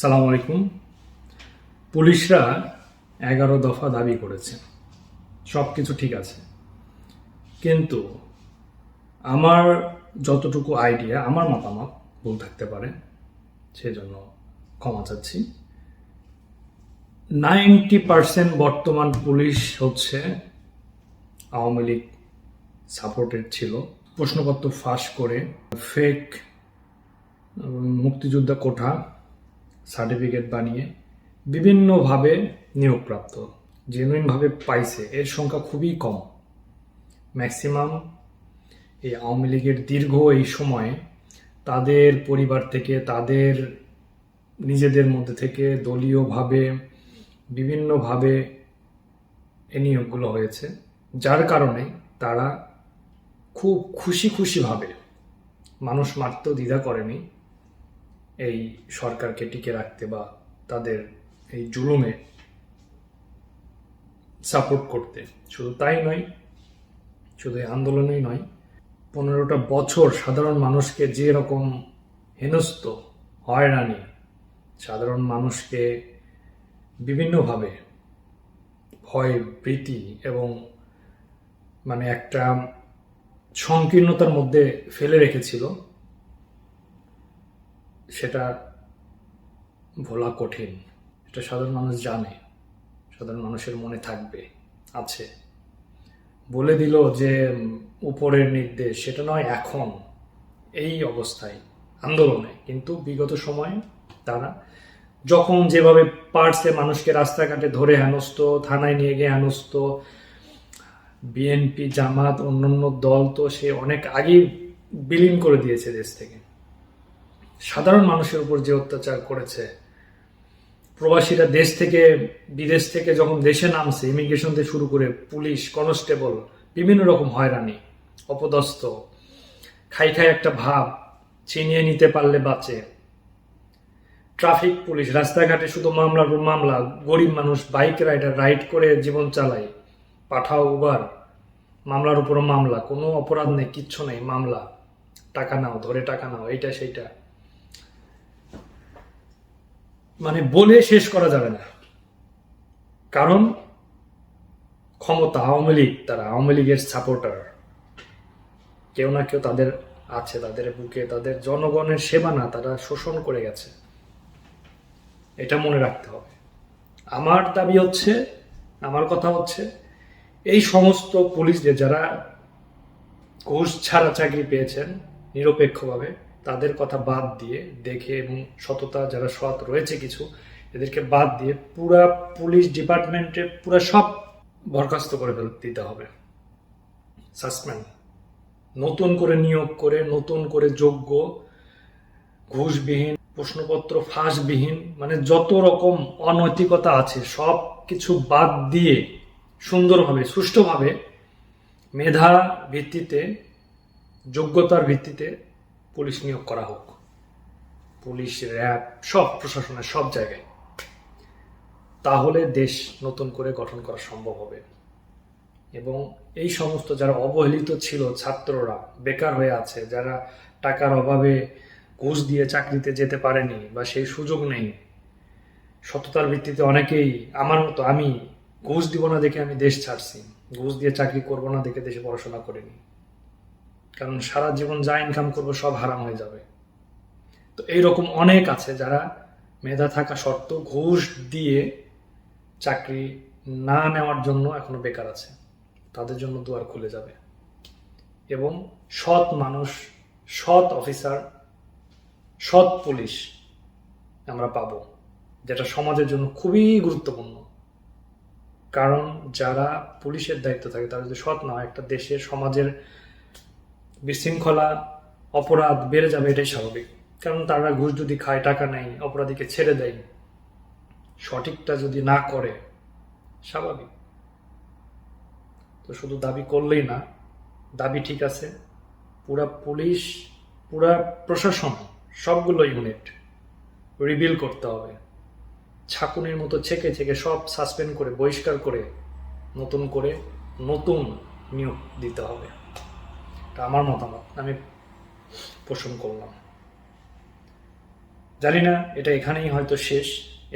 সালাম আলাইকুম। পুলিশরা এগারো দফা দাবি করেছে। সব কিছু ঠিক আছে। কিন্তু আমার যতটুকু আইডিয়া, আমার মতামত ভুল থাকতে পারে, সেজন্য ক্ষমা চাচ্ছি। নাইনটি পার্সেন্ট বর্তমান পুলিশ হচ্ছে আওয়ামী লীগ সাপোর্টেড ছিল। প্রশ্নপত্র ফাঁস করে ফেক মুক্তিযোদ্ধা কোঠা সার্টিফিকেট বানিয়ে বিভিন্নভাবে নিয়োগপ্রাপ্ত জেনুইনভাবে পাইছে, এর সংখ্যা খুবই কম। ম্যাক্সিমাম এই আওয়ামী লীগের দীর্ঘ এই সময়ে তাদের পরিবার থেকে, তাদের নিজেদের মধ্যে থেকে দলীয়ভাবে, বিভিন্নভাবে এ নিয়োগগুলো হয়েছে, যার কারণে তারা খুব খুশি খুশিভাবে, মানুষ মারতেও দ্বিধা করেনি এই সরকারকে টিকে রাখতে বা তাদের এই জুলুমে সাপোর্ট করতে। শুধু তাই নয়, শুধু এই আন্দোলনেই নয়, পনেরোটা বছর সাধারণ মানুষকে যে রকম হেনস্ত হয়রানি, সাধারণ মানুষকে বিভিন্নভাবে ভয়, ভীতি এবং মানে একটা সংকীর্ণতার মধ্যে ফেলে রেখেছিল সেটা ভোলা কঠিন। এটা সাধারণ মানুষ জানে। সাধারণ মানুষের মনে থাকবে, আছে। বলে দিল যে, উপরের নির্দেশ, সেটা নয় এখন। এই অবস্থায়, আন্দোলনে। কিন্তু বিগত সময়ে তারা যখন যেভাবে পারছে মানুষকে রাস্তাঘাটে ধরে হেনস্ত থানায় নিয়ে গিয়ে হেনস্ত বিএনপি, জামাত, অন্যান্য দল, তো সে অনেক আগেই বিলীন করে দিয়েছে দেশ থেকে। সাধারণ মানুষের উপর যে অত্যাচার করেছে, প্রবাসীরা দেশ থেকে, বিদেশ থেকে যখন দেশে নামছে ইমিগ্রেশন থেকে শুরু করে পুলিশ কনস্টেবল বিভিন্ন রকম হয়রানি, অপদস্থ, খাই খাই একটা ভাব চিনিয়ে নিতে পারলে বাঁচে। ট্রাফিক পুলিশ, রাস্তাঘাটে শুধু মামলার পর মামলা, গরিব মানুষ, বাইক রাইডার রাইড করে জীবন চালায়, পাঠাও উবার, মামলার উপর মামলা, কোনো অপরাধ নেই, কিচ্ছু নেই, মামলা। টাকা নাও, ধরে টাকা নাও, এইটা সেইটা। মানে বলে শেষ করা যাবে না। কারণ ক্ষমতা আওয়ামী লীগ, তারা আওয়ামী লীগের সাপোর্টার কেউ না কেউ তাদের আছে, তাদের বুকে, তাদের জনগণের সেবা না, তারা শোষণ করে গেছে। এটা মনে রাখতে হবে। আমার দাবি হচ্ছে, আমার কথা হচ্ছে, এই সমস্ত পুলিশদের যারা ঘুষ ছাড়া চাকরি পেয়েছেন নিরপেক্ষভাবে তাদের কথা বাদ দিয়ে দেখে এবং সততা, যারা সৎ রয়েছে কিছু, এদেরকে বাদ দিয়ে পুরা পুলিশ ডিপার্টমেন্টে পুরা সব বরখাস্ত করে দিতে হবে। সাসপেন্ড নতুন করে নিয়োগ করে, নতুন করে যোগ্য, ঘুষবিহীন, প্রশ্নপত্র ফাঁসবিহীন মানে যত রকম অনৈতিকতা আছে, সব কিছু বাদ দিয়ে সুন্দরভাবে, সুষ্ঠুভাবে মেধা ভিত্তিতে, যোগ্যতার ভিত্তিতে পুলিশ নিয়োগ করা হোক। পুলিশ, র্যাব, সব প্রশাসনের সব জায়গায়। তাহলে দেশ নতুন করে গঠন করা সম্ভব হবে। এবং এই সমস্ত যারা অবহেলিত ছিল ছাত্ররা, বেকার হয়ে আছে, যারা টাকার অভাবে ঘুষ দিয়ে চাকরিতে যেতে পারেনি বা সেই সুযোগ নেই, সততার ভিত্তিতে অনেকেই, আমার মতো আমি, ঘুষ দিব না দেখে আমি দেশ ছাড়ছি। ঘুষ দিয়ে চাকরি করব না দেখে দেশে পড়াশোনা করিনি। কারণ সারা জীবন যা ইনকাম করব সব হারাম হয়ে যাবে। তো এইরকম অনেক আছে যারা মেধা থাকা সত্ত্বেও ঘুষ দিয়ে চাকরি না নেওয়ার জন্য এখনও বেকার আছে। তাদের জন্য দুয়ার খুলে যাবে। এবং সৎ মানুষ, সৎ অফিসার সৎ পুলিশ আমরা পাবো, যেটা সমাজের জন্য খুবই গুরুত্বপূর্ণ। কারণ যারা পুলিশের দায়িত্ব থাকে, তারা যদি সৎ না হয়, একটা দেশের, সমাজের বিশৃঙ্খলা, অপরাধ বেড়ে যাবে এটাই স্বাভাবিক। কারণ তারা ঘুষ যদি খায়, টাকা নেয়, অপরাধীকে ছেড়ে দেয়, সঠিকটা যদি না করে, স্বাভাবিক। তো শুধু দাবি করলেই না, দাবি ঠিক আছে, পুরা পুলিশ, পুরা প্রশাসন, সবগুলো ইউনিট রিবিল করতে হবে। ছাকুনির মতো ছেকে ছেকে সব সাসপেন্ড করে, বহিষ্কার করে, নতুন করে নতুন নিয়োগ দিতে হবে। আমার মতামত আমি পোষণ করলাম। জানি না এটা এখানেই হয়তো শেষ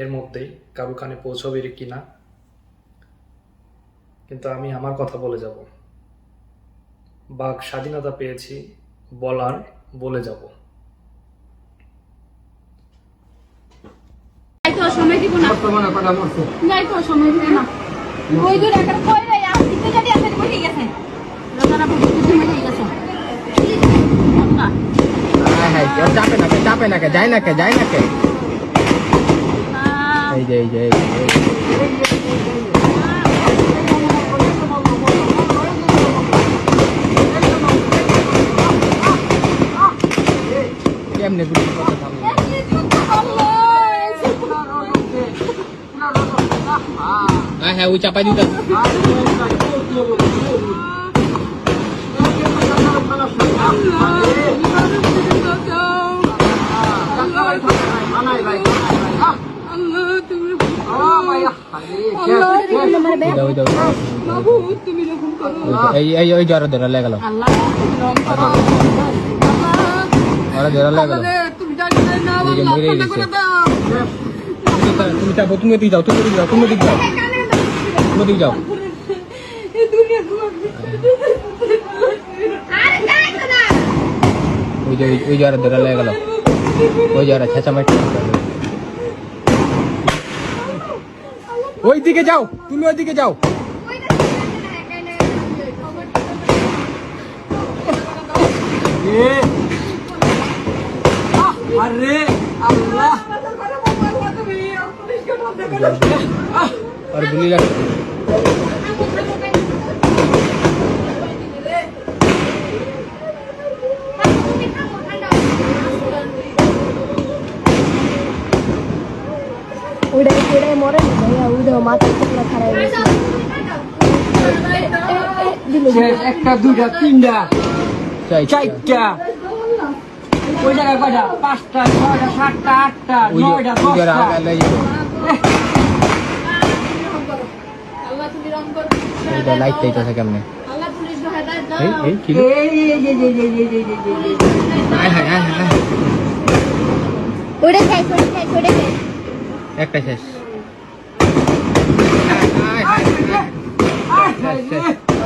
এর মধ্যেই কারও কানে পৌঁছবে কিনা। কিন্তু আমি আমার কথা বলে যাব। বাক স্বাধীনতা পেয়েছি বলার বলে যাব। সময় দিব না। সময় দিব না। ওই দূর একটা কই রে আর দিতে যদি আসে বলি গেছে। রোজানা বুঝতে তুমি ঠিক আছে আল্লাহ হ্যাঁ হ্যাঁ কেউ চাপে না কে চাপে না কে যায় না কে যায় না কে আহ, এই যে এই যে এই যে, এই যে। কেমনে গুলি কথা থামলো হ্যাঁ হ্যাঁ ওই চাপাই দিতে এই জ্বর ধরে লেগে গেল ওরা ধরে লেগে গেল মরে গেছে তুমি যাও তুমি দিকে যাও তুমি দিকে যাও তুমি দিকে যাও তুমি যাও విజయవాడ ధరలేగలం విజయవాడ చేసమట్టి ওইদিকে যাও তুমি ওইদিকে যাও আরে আল্লাহ আর গুলি লাগছে একটা দুটা তিনটা চারটা ওই জায়গায় পাঁচটা ছয়টা সাতটা আটটা নয়টা দশটা এটা একটা শেষ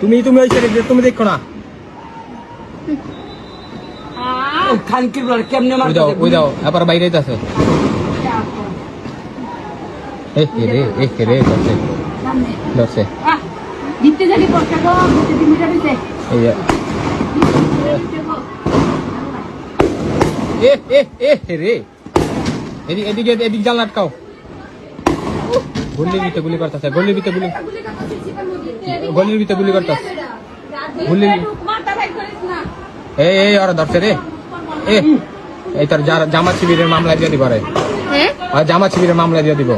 তুমি তুমি ওই সাইডে তুমি দেখো না। ও খানকির বল কেমনে ওই মারতে দাও ওই দাও আবার বাইরে যাচ্ছে এই রে এই রে ধরছে ধরছে দিতে জানি পড়ছে গো দিতে দিতে দিতে এই এ এ এ রে। এদিকে জাল আটকাও। গলির ভিতরে গুলি করতেছে গলির ভিতরে গুলি। গলির ভিতরে গুলি করতাস গুলি এই এই আর ধরছে রে। এ এই তোর জামা শিবিরের মামলা দিয়ে দিব রে। হ্যাঁ? জামা শিবিরের মামলা দিয়ে দিব।